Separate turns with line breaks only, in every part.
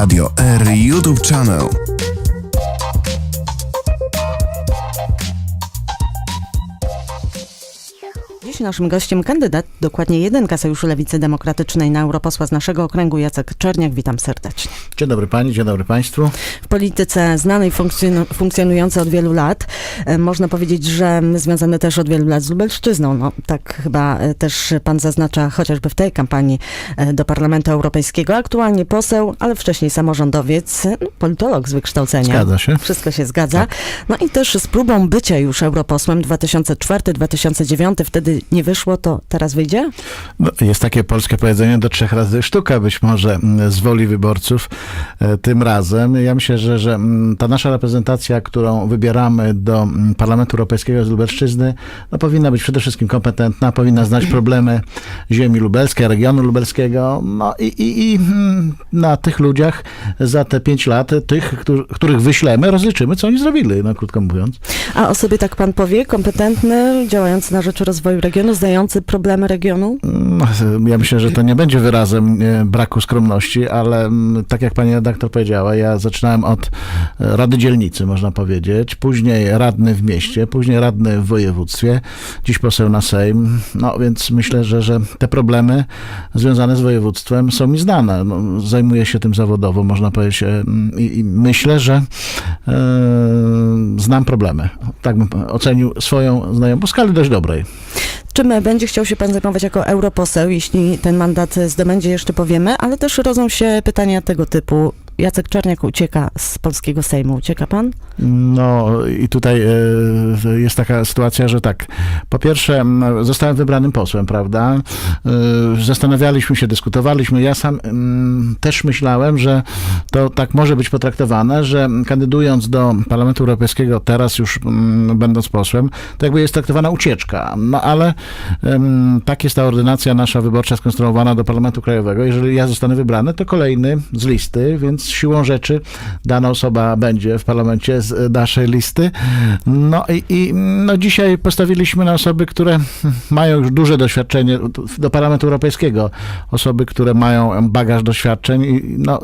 Radio R YouTube Channel.
Dziś naszym gościem kandydat, dokładnie jedynka Sojuszu Lewicy Demokratycznej na europosła z naszego okręgu, Jacek Czerniak. Witam serdecznie.
Dzień dobry pani, dzień dobry państwu.
W polityce znanej, funkcjonu- funkcjonującej od wielu lat, e, można powiedzieć, że związany też od wielu lat z Lubelszczyzną. No, tak chyba e, też pan zaznacza chociażby w tej kampanii e, do Parlamentu Europejskiego. Aktualnie poseł, ale wcześniej samorządowiec, no, politolog z wykształcenia.
Zgadza się.
Wszystko się zgadza. No i też z próbą bycia już europosłem 2004-2009, wtedy nie wyszło, to teraz wyjdzie?
No, jest takie polskie powiedzenie do trzech razy sztuka, być może mm, z woli wyborców e, tym razem. Ja myślę, że, że mm, ta nasza reprezentacja, którą wybieramy do mm, Parlamentu Europejskiego z Lubelszczyzny, no, powinna być przede wszystkim kompetentna, powinna znać problemy ziemi lubelskiej, regionu lubelskiego. No i, i, i na tych ludziach za te pięć lat, tych, którzy- których wyślemy, rozliczymy, co oni zrobili, no krótko mówiąc.
A o sobie tak pan powie, kompetentny, działający na rzecz rozwoju regionu, znający problemy regionu?
No, Ja myślę, że to nie będzie wyrazem e, braku skromności, ale mm, tak jak pani redaktor powiedziała, ja zaczynałem od e, Rady Dzielnicy, można powiedzieć, później radny w mieście, później radny w województwie, dziś poseł na Sejm, no więc myślę, że, że te problemy związane z województwem są mi znane. No, zajmuję się tym zawodowo, można powiedzieć, e, i, i myślę, że e, znam problemy. Tak bym ocenił swoją znajomość, po skali dość dobrej.
Czym będzie chciał się pan zajmować jako europoseł, jeśli ten mandat zdobędzie, jeszcze powiemy, ale też rodzą się pytania tego typu. Jacek Czarniak ucieka z polskiego Sejmu. Ucieka pan?
No i tutaj e, jest taka sytuacja, że tak, po pierwsze zostałem wybranym posłem, prawda? E, Zastanawialiśmy się, dyskutowaliśmy. Ja sam też myślałem, że to tak może być potraktowane, że kandydując do Parlamentu Europejskiego teraz już będąc posłem, to jakby jest traktowana ucieczka. No ale tak jest ta ordynacja nasza wyborcza skonstruowana do Parlamentu Krajowego. Jeżeli ja zostanę wybrany, to kolejny z listy, więc siłą rzeczy dana osoba będzie w parlamencie z naszej listy. No i, i no dzisiaj postawiliśmy na osoby, które mają już duże doświadczenie do Parlamentu Europejskiego. Osoby, które mają bagaż doświadczeń i no,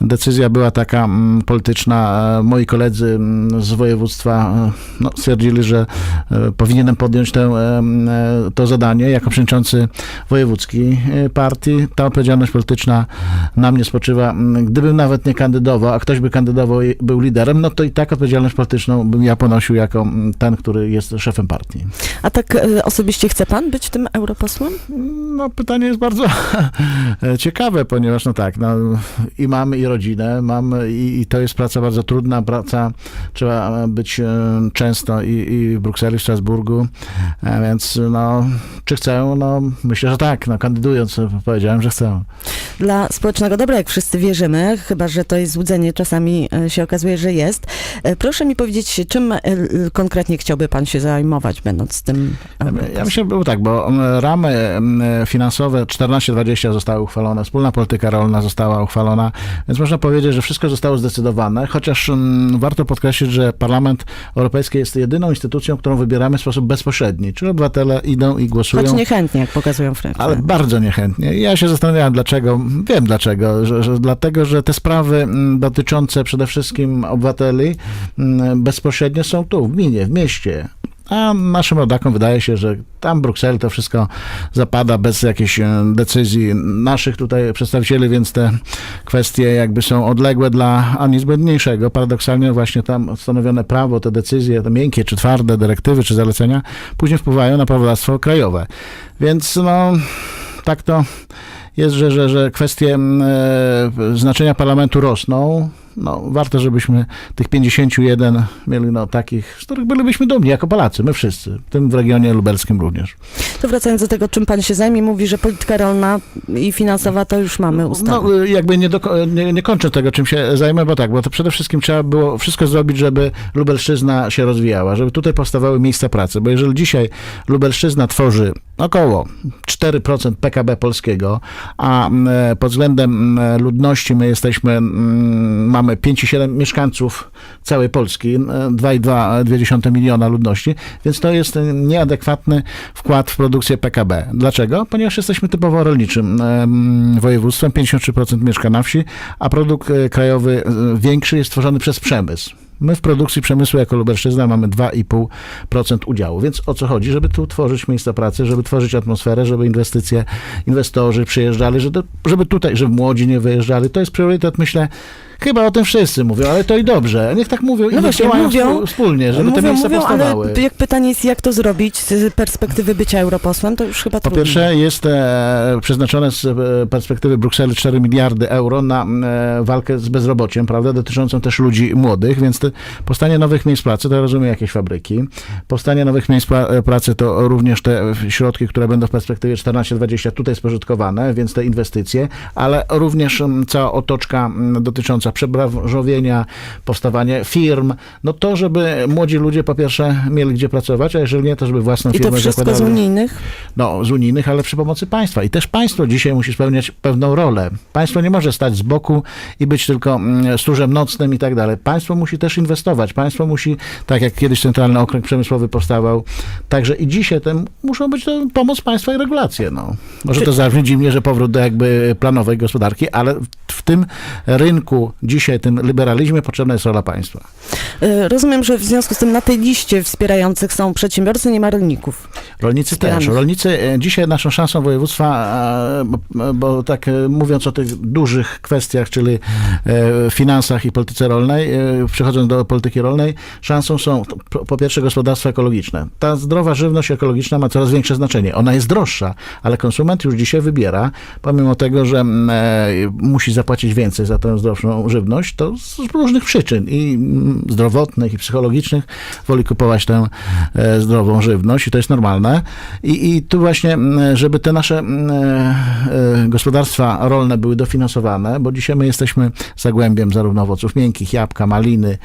decyzja była taka mm, polityczna. Moi koledzy mm, z województwa e, no, stwierdzili, że e, powinienem podjąć tę, e, to zadanie jako przewodniczący wojewódzki e, partii. Ta odpowiedzialność polityczna na mnie spoczywa. Mm, Gdybym nawet nie kandydował, a ktoś by kandydował i był liderem, no to i tak odpowiedzialność polityczną bym ja ponosił jako mm, ten, który jest szefem partii.
A tak e, osobiście chce pan być tym europosłem?
No pytanie jest bardzo ciekawe, ponieważ no tak, no, i mamy i rodzinę, mam i, i to jest praca bardzo trudna, praca, trzeba być e, często i, i w Brukseli, w Strasburgu, e, więc no, czy chcę? No myślę, że tak, no kandydując powiedziałem, że chcę.
Dla społecznego dobra, jak wszyscy wierzymy, chyba że to jest złudzenie, czasami e, się okazuje, że jest. E, Proszę mi powiedzieć, czym e, konkretnie chciałby pan się zajmować, będąc tym
Ja myślę, że było tak, bo mm, ramy mm, finansowe 14-20 zostały uchwalone, wspólna polityka rolna została uchwalona, więc można powiedzieć, że wszystko zostało zdecydowane, chociaż mm, warto podkreślić, że Parlament Europejski jest jedyną instytucją, którą wybieramy w sposób bezpośredni, czyli obywatele idą i głosują.
Choć niechętnie, jak pokazują frekwencje.
Ale bardzo niechętnie. I Ja się zastanawiałem, dlaczego. Wiem dlaczego. Że, że dlatego, że te sprawy dotyczące przede wszystkim obywateli bezpośrednio są tu, w gminie, w mieście. A naszym rodakom wydaje się, że tam w Brukseli to wszystko zapada bez jakiejś e, decyzji naszych tutaj przedstawicieli, więc te kwestie jakby są odległe dla ani zbędniejszego. Paradoksalnie właśnie tam stanowione prawo, te decyzje, te miękkie czy twarde dyrektywy czy zalecenia później wpływają na prawodawstwo krajowe. Więc no tak to jest, że, że, że kwestie mm, e, znaczenia parlamentu rosną. No, warto, żebyśmy tych 51 mieli no, takich, z których bylibyśmy dumni jako Polacy, my wszyscy, w tym w regionie lubelskim również.
To wracając do tego, czym pan się zajmie, mówi, że polityka rolna i finansowa to już mamy ustawę.
No, jakby nie, doko- nie, nie kończę tego, czym się zajmę, bo tak, bo to przede wszystkim trzeba było wszystko zrobić, żeby Lubelszczyzna się rozwijała, żeby tutaj powstawały miejsca pracy, bo jeżeli dzisiaj Lubelszczyzna tworzy około 4% PKB polskiego, a mm, pod względem mm, ludności my jesteśmy, mm, mamy mamy 5,7 mieszkańców całej Polski, e, 2,2 miliona ludności, więc to jest nieadekwatny wkład w produkcję PKB. Dlaczego? Ponieważ jesteśmy typowo rolniczym em, województwem, 53% mieszka na wsi, a produkt e, krajowy e, większy jest tworzony przez przemysł. My w produkcji przemysłu jako Lubelszczyzna mamy 2,5% udziału. Więc o co chodzi? Żeby tu tworzyć miejsca pracy, żeby tworzyć atmosferę, żeby inwestycje, inwestorzy przyjeżdżali, żeby, żeby tutaj, żeby młodzi nie wyjeżdżali. To jest priorytet, myślę, chyba o tym wszyscy mówią, ale to i dobrze. Niech tak mówią i
No
niech
właśnie, mówią,
wspólnie, żeby
mówią,
te miejsca
mówią,
powstawały.
ale jak pytanie jest, jak to zrobić z perspektywy bycia europosłem, to już chyba
Po
trudno.
pierwsze jest e, przeznaczone z e, perspektywy Brukseli 4 miliardy euro na e, walkę z bezrobociem, prawda, dotyczącą też ludzi młodych, więc powstanie nowych miejsc pracy, to rozumiem jakieś fabryki, powstanie nowych miejsc pra, e, pracy to również te środki, które będą w perspektywie 14-20 tutaj spożytkowane, więc te inwestycje, ale również cała otoczka dotycząca przebranżowienia, powstawanie firm, no to, żeby młodzi ludzie po pierwsze mieli gdzie pracować, a jeżeli nie, to żeby własną
I
firmę
to wszystko z
zakładali
unijnych?
no, z unijnych, ale przy pomocy państwa. I też państwo dzisiaj musi spełniać pewną rolę. Państwo nie może stać z boku i być tylko stróżem nocnym i tak dalej. Państwo musi też inwestować. Państwo musi, tak jak kiedyś Centralny Okręg Przemysłowy powstawał, także i dzisiaj ten, muszą być to pomoc państwa i regulacje. No. Może to zabrzmi dziwnie, że powrót do jakby planowej gospodarki, ale w, tym rynku dzisiaj, tym liberalizmie potrzebna jest rola państwa.
Y, Rozumiem, że w związku z tym na tej liście wspierających są przedsiębiorcy, nie ma rolników.
Rolnicy
Wspieramy.
też. Rolnicy e, dzisiaj naszą szansą województwa, e, bo, tak e, mówiąc o tych dużych kwestiach, czyli e, finansach i polityce rolnej, e, przechodząc do polityki rolnej, szansą są po- pierwsze gospodarstwa ekologiczne. Ta zdrowa żywność ekologiczna ma coraz większe znaczenie. Ona jest droższa, ale konsument już dzisiaj wybiera, pomimo tego, że mm, e, musi zapłacić więcej za tę zdrowszą żywność, to z różnych przyczyn i mm, zdrowotnych, i psychologicznych woli kupować tę e, zdrową żywność i to jest normalne. I, i tu właśnie, mm, żeby te nasze e, gospodarstwa rolne były dofinansowane, bo dzisiaj my jesteśmy zagłębiem zarówno owoców miękkich, jabłka, maliny,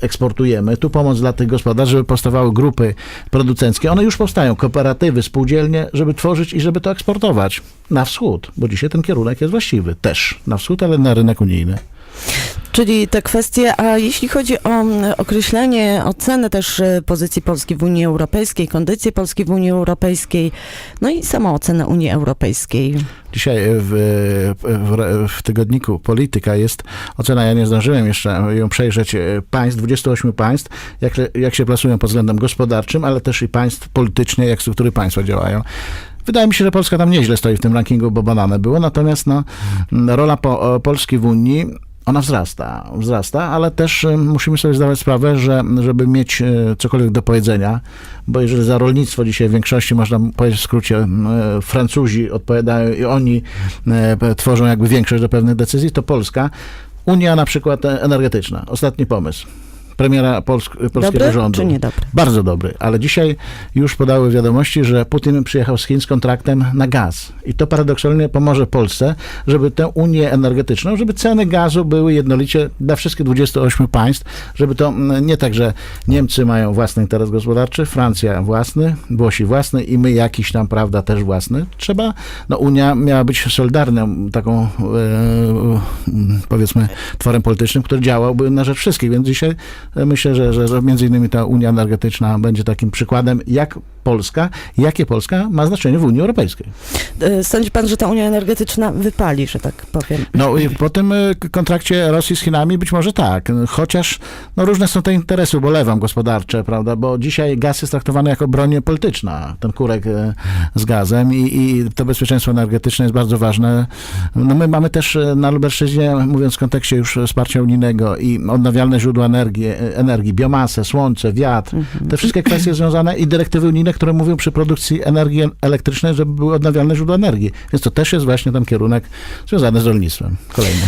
eksportujemy. Tu pomoc dla tych gospodarstw, żeby powstawały grupy producenckie. One już powstają, kooperatywy, spółdzielnie, żeby tworzyć i żeby to eksportować na wschód, bo dzisiaj ten kierunek jest właściwy też na wschód, ale na rynek unijny.
Czyli te kwestie, a jeśli chodzi o mm, określenie, ocenę też y, pozycji Polski w Unii Europejskiej, kondycji Polski w Unii Europejskiej, no i samą ocenę Unii Europejskiej.
Dzisiaj w, w, w tygodniku Polityka jest ocena, ja nie zdążyłem jeszcze ją przejrzeć, e, państw, 28 państw, jak, jak się plasują pod względem gospodarczym, ale też i państw politycznie, jak struktury państwa działają. Wydaje mi się, że Polska tam nieźle stoi w tym rankingu, bo banane było, natomiast no, rola po, Polski w Unii ona wzrasta, wzrasta, ale też e, musimy sobie zdawać sprawę, że żeby mieć e, cokolwiek do powiedzenia, bo jeżeli za rolnictwo dzisiaj w większości, można powiedzieć w skrócie, e, Francuzi odpowiadają i oni tworzą jakby większość do pewnych decyzji, to Polska, Unia na przykład e, energetyczna, ostatni pomysł premiera Polsk, polskiego
Dobry
rządu.
czy niedobry?
Bardzo dobry, ale dzisiaj już podały wiadomości, że Putin przyjechał z Chin z kontraktem na gaz. I to paradoksalnie pomoże Polsce, żeby tę Unię energetyczną, żeby ceny gazu były jednolicie dla wszystkich 28 państw, żeby to mm, nie tak, że Niemcy mają własny interes gospodarczy, Francja własny, Włosi własny i my jakiś tam, prawda, też własny. Trzeba, no Unia miała być solidarną taką, e, e, powiedzmy, tworem politycznym, który działałby na rzecz wszystkich, więc dzisiaj myślę, że, że, że między innymi ta Unia energetyczna będzie takim przykładem, jak Polska, jakie Polska ma znaczenie w Unii Europejskiej.
Y, Sądzi pan, że ta Unia Energetyczna wypali, że tak powiem?
No i po tym e, kontrakcie Rosji z Chinami być może tak, chociaż no, różne są te interesy, ubolewam, gospodarcze, prawda, bo dzisiaj gaz jest traktowany jako broń polityczna, ten kurek e, z gazem i, i to bezpieczeństwo energetyczne jest bardzo ważne. No my mamy też e, na Lubelszczyźnie, mówiąc w kontekście już wsparcia unijnego i odnawialne źródła energii, e, energii biomasę, słońce, wiatr, te wszystkie kwestie związane i dyrektywy unijne, które mówią przy produkcji energii elektrycznej, żeby były odnawialne źródła energii. Więc to też jest właśnie ten kierunek związany z rolnictwem. Kolejny.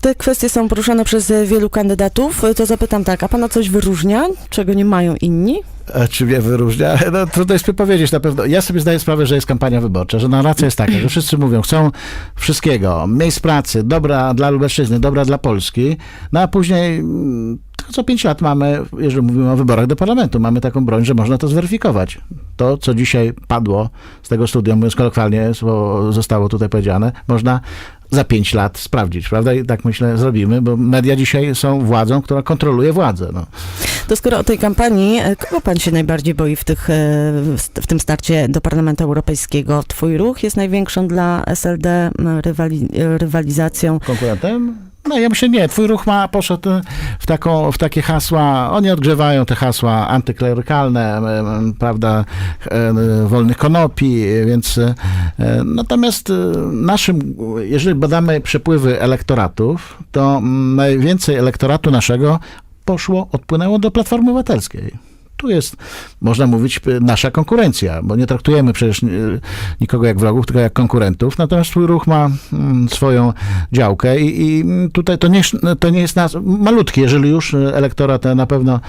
Te kwestie są poruszane przez wielu kandydatów. To zapytam tak, a pana coś wyróżnia, czego nie mają inni?
Czy mnie wyróżnia? No, trudno jest mi powiedzieć na pewno. Ja sobie zdaję sprawę, że jest kampania wyborcza, że narracja jest taka, że wszyscy mówią, chcą wszystkiego, miejsc pracy, dobra dla Lubelszczyzny, dobra dla Polski, no a później mm, co pięć lat mamy, jeżeli mówimy o wyborach do parlamentu, mamy taką broń, że można to zweryfikować. To, co dzisiaj padło z tego studium, mówiąc kolokwialnie, zostało tutaj powiedziane, można za pięć lat sprawdzić, prawda? I tak myślę zrobimy, bo media dzisiaj są władzą, która kontroluje władzę. No.
To skoro o tej kampanii, e, kogo pan się najbardziej boi w, tych, e, w tym starcie do Parlamentu Europejskiego? Twój ruch jest największą dla SLD rywali, rywalizacją.
konkurentem? No ja myślę, nie. Twój ruch ma, poszedł w, taką, w takie hasła, oni odgrzewają te hasła antyklerykalne, prawda, e, wolnych konopi, więc e, natomiast e, naszym, jeżeli badamy przepływy elektoratów, to najwięcej elektoratu naszego poszło, odpłynęło do Platformy Obywatelskiej. Tu jest, można mówić, nasza konkurencja, bo nie traktujemy przecież e, nikogo jak wrogów, tylko jak konkurentów. Natomiast twój ruch ma mm, swoją działkę i, i tutaj to nie, to nie jest nas, malutki, jeżeli już e, elektorat, e, na pewno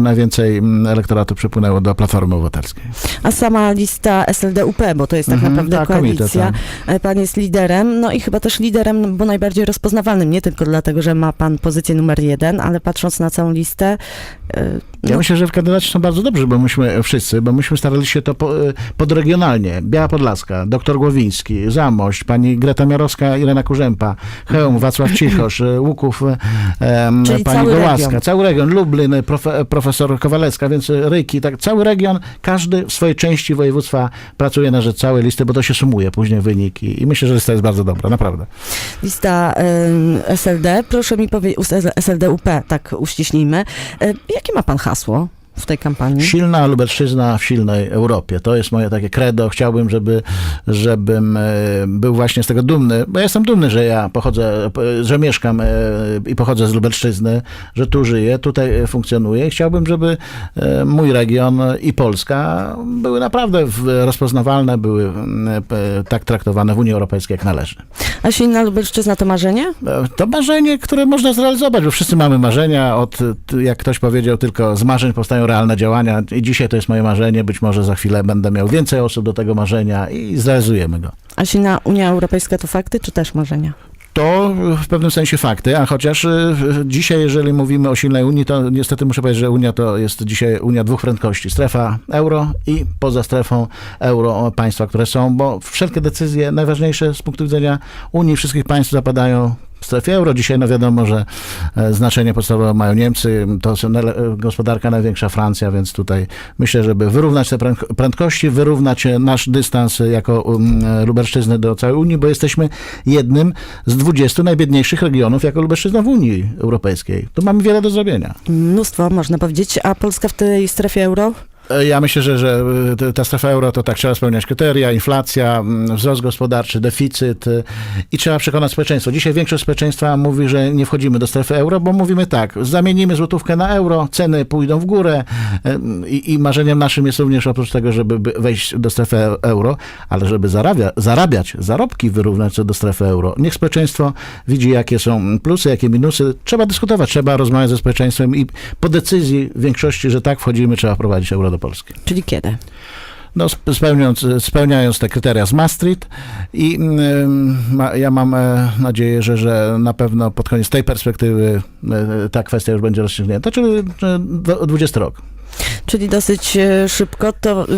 najwięcej mm, elektoratu przepłynęło do Platformy Obywatelskiej.
A sama lista SLD-UP, bo to jest tak
Mhm,
naprawdę
tak, komitet,
koalicja. E, Pan jest liderem, no i chyba też liderem, bo najbardziej rozpoznawalnym, nie tylko dlatego, że ma pan pozycję numer jeden, ale patrząc na całą listę,
Ja
no,
myślę, że kandydaci są bardzo dobrzy, bo myśmy wszyscy, bo myśmy starali się to po, e, podregionalnie. Biała Podlaska, doktor Głowiński, Zamość, pani Greta Miarowska, Irena Kurzępa, Chełm, Wacław Cichosz, e, Łuków, e, em,
Czyli
pani
cały
Gołaska,
region.
cały region, Lublin, profe, profesor Kowalecka, więc Ryki, tak, cały region, każdy w swojej części województwa pracuje na rzecz całej listy, bo to się sumuje później wyniki i myślę, że lista jest bardzo dobra, naprawdę.
lista e, SLD, proszę mi powiedzieć, SLD-UP, tak uściśnijmy, E, jakie ma pan hasło hasło. W tej kampanii?
Silna Lubelszczyzna w silnej Europie. To jest moje takie credo. Chciałbym, żeby, żebym e, był właśnie z tego dumny, bo ja jestem dumny, że ja pochodzę, że mieszkam e, i pochodzę z Lubelszczyzny, że tu żyję, tutaj e, funkcjonuję. i Chciałbym, żeby mój region i Polska były naprawdę rozpoznawalne, były tak traktowane w Unii Europejskiej, jak należy.
A silna Lubelszczyzna to marzenie?
To marzenie, które można zrealizować, bo wszyscy mamy marzenia. Od, jak ktoś powiedział, tylko z marzeń powstają realne działania. I dzisiaj to jest moje marzenie. Być może za chwilę będę miał więcej osób do tego marzenia i zrealizujemy go.
A silna Unia Europejska to fakty, czy też marzenia?
To w pewnym sensie fakty, a chociaż y, dzisiaj, jeżeli mówimy o silnej Unii, to niestety muszę powiedzieć, że Unia to jest dzisiaj Unia dwóch prędkości. Strefa euro i poza strefą euro państwa, które są, bo wszelkie decyzje najważniejsze z punktu widzenia Unii wszystkich państw zapadają strefie euro. Dzisiaj no wiadomo, że e, znaczenie podstawowe mają Niemcy, to nale- gospodarka największa Francja, więc tutaj myślę, żeby wyrównać te prędko- prędkości, wyrównać e, nasz dystans e, jako um, e, Lubelszczyzny do całej Unii, bo jesteśmy jednym z 20 najbiedniejszych regionów jako Lubelszczyzna w Unii Europejskiej. Tu mamy wiele do zrobienia.
Mnóstwo, można powiedzieć. A Polska w tej strefie euro?
E, Ja myślę, że, że e, ta strefa euro to tak trzeba spełniać kryteria, inflacja, wzrost gospodarczy, deficyt y, i trzeba przekonać społeczeństwo. Dzisiaj większość społeczeństwa mówi, że nie wchodzimy do strefy euro, bo mówimy tak, zamienimy złotówkę na euro, ceny pójdą w górę e, i, i marzeniem naszym jest również oprócz tego, żeby by- wejść do strefy e- euro, ale żeby zarabia, zarabiać, zarobki wyrównać do strefy euro. Niech społeczeństwo widzi, jakie są plusy, jakie minusy. Trzeba dyskutować, trzeba rozmawiać ze społeczeństwem i po decyzji większości, że tak wchodzimy, trzeba wprowadzić euro do Polski.
Czyli kiedy?
No, sp- spełniając, spełniając te kryteria z Maastricht i ma, ja mam e, nadzieję, że, że na pewno pod koniec tej perspektywy e, ta kwestia już będzie rozstrzygnięta, czyli e, dwa- 20 rok.
Czyli dosyć e, szybko to... y,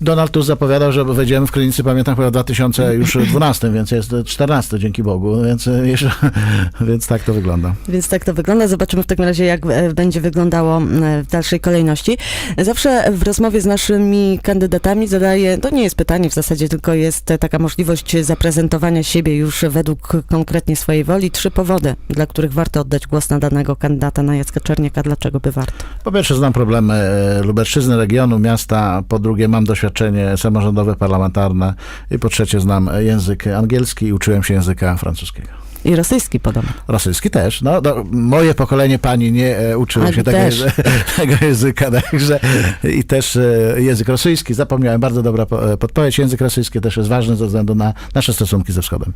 Donald Tusk zapowiadał, że wejdziemy w krynicy, pamiętam, chyba w 2012, więc jest 14, dzięki Bogu, więc, e, jeszcze, więc tak to wygląda.
Więc tak to wygląda. Zobaczymy w takim razie, jak e, będzie wyglądało e, w dalszej kolejności. Zawsze w rozmowie z naszymi kandydatami zadaję, to nie jest pytanie w zasadzie, tylko jest e, taka możliwość zaprezentowania siebie już według konkretnie swojej woli. Trzy powody, dla których warto oddać głos na danego kandydata, na Jacka Czerniaka. Dlaczego by warto?
Po pierwsze znam problemy e, Lubelszczyzny, regionu, miasta, po drugie mam doświadczenie samorządowe, parlamentarne i po trzecie znam język angielski i uczyłem się języka francuskiego.
I rosyjski podobno.
Rosyjski też. No, no, moje pokolenie pani nie e, uczyło się tego, tego języka, także i też e, język rosyjski. Zapomniałem, bardzo dobra po- e, podpowiedź. Język rosyjski też jest ważny ze względu na nasze stosunki ze wschodem.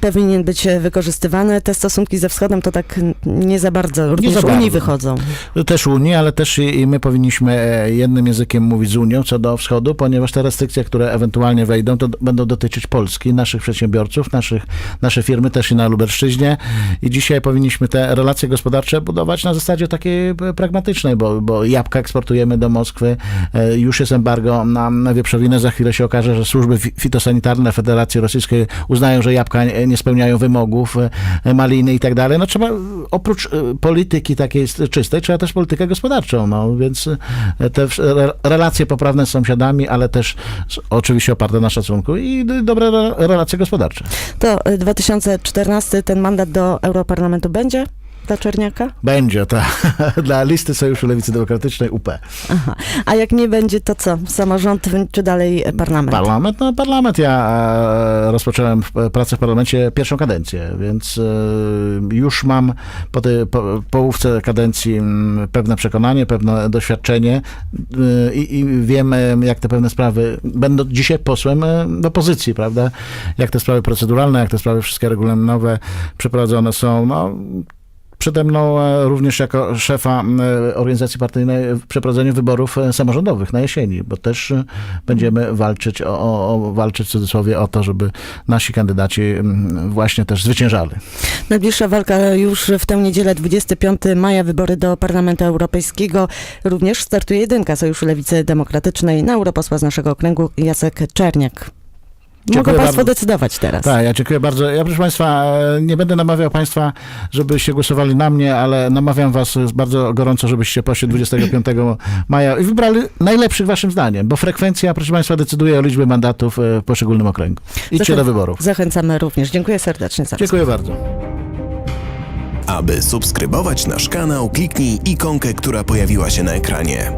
powinien być wykorzystywany. Te stosunki ze wschodem to tak nie za bardzo, również
za
Unii
bardzo.
wychodzą.
Też Unii, ale też i, i my powinniśmy jednym językiem mówić z Unią co do wschodu, ponieważ te restrykcje, które ewentualnie wejdą, to będą dotyczyć Polski, naszych przedsiębiorców, naszych, nasze firmy też i na Lubelszczyźnie i dzisiaj powinniśmy te relacje gospodarcze budować na zasadzie takiej pragmatycznej, bo, bo jabłka eksportujemy do Moskwy, e, już jest embargo na, wieprzowinę, za chwilę się okaże, że służby fitosanitarne Federacji Rosyjskiej uznają, że jabłka nie spełniają wymogów, e, maliny i tak dalej. No trzeba, oprócz e, polityki takiej czystej, trzeba też politykę gospodarczą, no więc te relacje poprawne z sąsiadami, ale też oczywiście oparte na szacunku i dobre relacje gospodarcze.
To 2014 ten mandat do Europarlamentu będzie? Dla Czerniaka?
Będzie, to dla listy Sojuszu Lewicy Demokratycznej UP.
Aha. A jak nie będzie, to co? Samorząd czy dalej e, parlament?
Parlament, no parlament. Ja e, rozpocząłem w- pracę w parlamencie pierwszą kadencję, więc e, już mam po tej po, połówce kadencji mm, pewne przekonanie, pewne doświadczenie e, i, i wiem, e, jak te pewne sprawy, będą dzisiaj posłem e, do opozycji, prawda, jak te sprawy proceduralne, jak te sprawy wszystkie regulaminowe przeprowadzone są, no Przede mną e, również jako szefa organizacji partyjnej w przeprowadzeniu wyborów e, samorządowych na jesieni, bo też e, będziemy walczyć o, o, walczyć w cudzysłowie o to, żeby nasi kandydaci właśnie też zwyciężali.
Najbliższa walka już w tę niedzielę, 25 maja, wybory do Parlamentu Europejskiego. Również startuje jedynka Sojuszu Lewicy Demokratycznej na europosła z naszego okręgu Jacek Czerniak. Mogą
Dziękuję
Państwo
bardzo.
decydować teraz.
Tak, ja dziękuję bardzo. Ja proszę Państwa, e, nie będę namawiał Państwa, żebyście głosowali na mnie, ale namawiam Was bardzo gorąco, żebyście poszli 25 maja i wybrali najlepszych Waszym zdaniem, bo frekwencja, proszę Państwa, decyduje o liczbie mandatów e, w poszczególnym okręgu. Idźcie
Zachę-
do wyborów.
Zachęcamy również. Dziękuję serdecznie za
Dziękuję bardzo.
Aby subskrybować nasz kanał, kliknij ikonkę, która pojawiła się na ekranie.